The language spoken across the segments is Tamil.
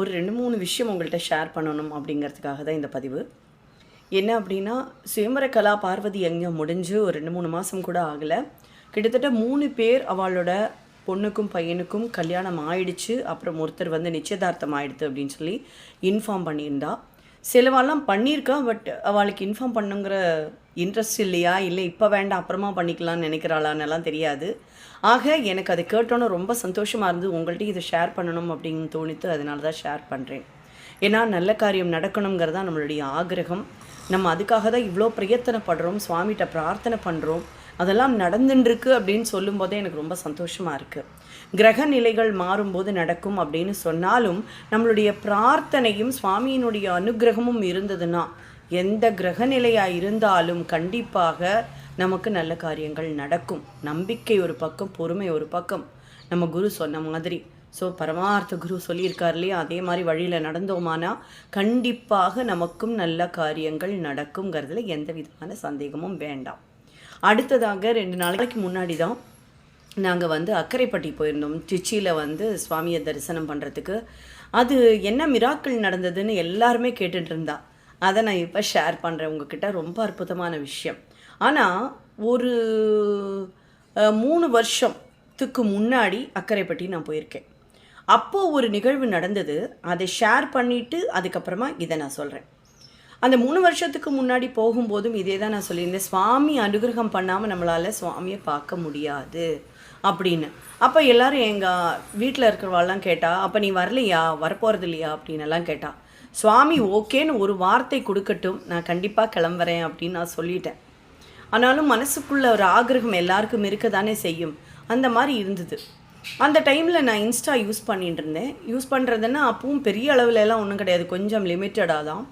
ஒரு ரெண்டு மூணு விஷயம் உங்கள்கிட்ட ஷேர் பண்ணணும் அப்படிங்கிறதுக்காக தான் இந்த பதிவு. என்ன அப்படின்னா சுயம்பர கலா பார்வதி எங்கே முடிஞ்சு ஒரு ரெண்டு மூணு மாதம் கூட ஆகலை. கிட்டத்தட்ட மூணு பேர் அவளோட பொண்ணுக்கும் பையனுக்கும் கல்யாணம் ஆயிடுச்சு. அப்புறம் ஒருத்தர் வந்து நிச்சயதார்த்தம் ஆயிடுது அப்படின்னு சொல்லி இன்ஃபார்ம் பண்ணியிருந்தா. சிலவாலாம் பண்ணியிருக்கா பட் அவளுக்கு இன்ஃபார்ம் பண்ணுங்கிற இன்ட்ரெஸ்ட் இல்லையா? இல்லை இப்போ வேண்டாம் அப்புறமா பண்ணிக்கலாம்னு நினைக்கிறாளான்னெல்லாம் தெரியாது. ஆக எனக்கு அதை கேட்டோன்னு ரொம்ப சந்தோஷமாக இருந்து உங்கள்கிட்ட இதை ஷேர் பண்ணணும் அப்படின்னு தோணித்து அதனால தான் ஷேர் பண்ணுறேன் ஏன்னா நல்ல காரியம் நடக்கணுங்கிறதா நம்மளுடைய ஆகிரகம். நம்ம அதுக்காக தான் இவ்வளோ பிரயத்தனப்படுறோம் சுவாமிகிட்ட பிரார்த்தனை பண்ணுறோம் அதெல்லாம் நடந்துட்டுருக்கு அப்படின்னு சொல்லும்போதே எனக்கு ரொம்ப சந்தோஷமாக இருக்குது கிரக நிலைகள் மாறும்போது நடக்கும் அப்படின்னு சொன்னாலும் நம்மளுடைய பிரார்த்தனையும் சுவாமியினுடைய அனுகிரகமும் இருந்ததுன்னா எந்த கிரக நிலையாக இருந்தாலும் கண்டிப்பாக நமக்கு நல்ல காரியங்கள் நடக்கும். நம்பிக்கை ஒரு பக்கம் பொறுமை ஒரு பக்கம். நம்ம குரு சொன்ன மாதிரி. ஸோ பரமார்த்த குரு சொல்லியிருக்கார் இல்லையா? அதே மாதிரி வழியில் நடந்தோமானா கண்டிப்பாக நமக்கும் நல்ல காரியங்கள் நடக்குங்கிறதுல எந்த விதமான சந்தேகமும் வேண்டாம். அடுத்ததாக ரெண்டு நாளைக்கு முன்னாடி தான் நாங்கள் வந்து அக்கரைப்பட்டி போயிருந்தோம். திருச்சியில் வந்து சுவாமியை தரிசனம் பண்ணுறதுக்கு அது என்ன மிராக்கள் நடந்ததுன்னு எல்லாருமே கேட்டுட்டு இருந்தா. அதை நான் இப்போ ஷேர் பண்ணுறேன் உங்ககிட்ட ரொம்ப அற்புதமான விஷயம். ஆனால் ஒரு மூணு வருஷத்துக்கு முன்னாடி அக்கரைப்பட்டி நான் போயிருக்கேன். அப்போது ஒரு நிகழ்வு நடந்தது. அதை ஷேர் பண்ணிவிட்டு அதுக்கப்புறமா இதை நான் சொல்கிறேன் அந்த மூணு வருஷத்துக்கு முன்னாடி போகும்போதும் இதே தான் நான் சொல்லியிருந்தேன். சுவாமி அனுகிரகம் பண்ணாமல் நம்மளால் சுவாமியை பார்க்க முடியாது. அப்படின்னு. அப்போ எல்லாரும் எங்கள் வீட்டில் இருக்கிறவாள்லாம் கேட்டா அப்போ நீ வரலையா? வரப்போகிறது இல்லையா அப்படின்னு எல்லாம் கேட்டா. சுவாமி ஓகேன்னு ஒரு வார்த்தை கொடுக்கட்டும். நான் கண்டிப்பாக கிளம்புறேன். அப்படின்னு நான் சொல்லிட்டேன். ஆனாலும் மனசுக்குள்ள ஒரு ஆகிரகம் எல்லாருக்கும் இருக்க தானே செய்யும். அந்த மாதிரி இருந்தது. அந்த டைமில் நான் இன்ஸ்டா யூஸ் பண்ணிட்டு இருந்தேன். யூஸ் பண்ணுறதுன்னா அப்பவும் பெரிய அளவுல எல்லாம் ஒன்றும் கிடையாது. கொஞ்சம் லிமிட்டடாக தான்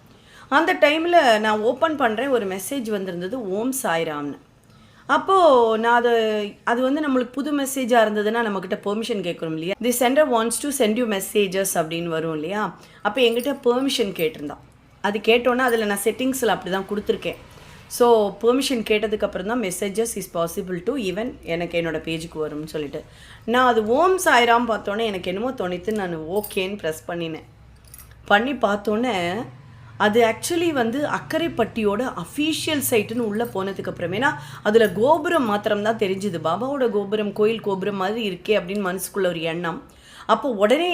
அந்த டைமில் நான் ஓப்பன் பண்ணுறேன் ஒரு மெசேஜ் வந்திருந்தது ஓம் சாய்ராம்னு. அப்போது நான் அது அது வந்து நம்மளுக்கு புது மெசேஜாக இருந்ததுன்னா நம்மக்கிட்ட பெர்மிஷன் கேட்குறோம் இல்லையா? The center wants to send you messages அப்படின்னு வரும் இல்லையா? அப்போ எங்கிட்ட பெர்மிஷன் கேட்டிருந்தான் அது கேட்டோன்னே அதில் நான் செட்டிங்ஸில் அப்படி தான் கொடுத்துருக்கேன். ஸோ பெர்மிஷன் கேட்டதுக்கப்புறம் தான் messages is possible to even எனக்கு என்னோட பேஜுக்கு வரும்னு சொல்லிட்டு. நான் அது ஓம் சாய்ராம் பார்த்தோன்னே எனக்கு என்னமோ தோணித்து நான் ஓகேன்னு ப்ரெஸ் பண்ணினேன். பண்ணி பார்த்தோன்னே அது ஆக்சுவலி வந்து அக்கரைப்பட்டியோட அஃபீஷியல் சைட்டுன்னு உள்ளே போனதுக்கு அப்புறமேனா அதில் கோபுரம் மாத்திரம் தான் தெரிஞ்சுது. பாபாவோட கோபுரம் கோயில் கோபுரம் மாதிரி இருக்கே அப்படின்னு மனசுக்குள்ள ஒரு எண்ணம். அப்போ உடனே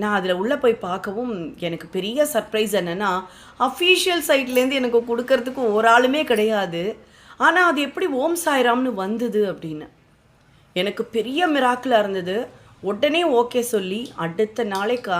நான் அதில் உள்ளே போய் பார்க்கவும் எனக்கு பெரிய சர்ப்ரைஸ் என்னென்னா அஃபீஷியல் சைட்லேருந்து எனக்கு கொடுக்கறதுக்கு ஒரு ஆளுமே கிடையாது. ஆனால் அது எப்படி ஓம் சாய்ராம்னு வந்தது அப்படின்னு. எனக்கு பெரிய மிராக்கிளாக இருந்தது. உடனே ஓகே சொல்லி அடுத்த நாளே கா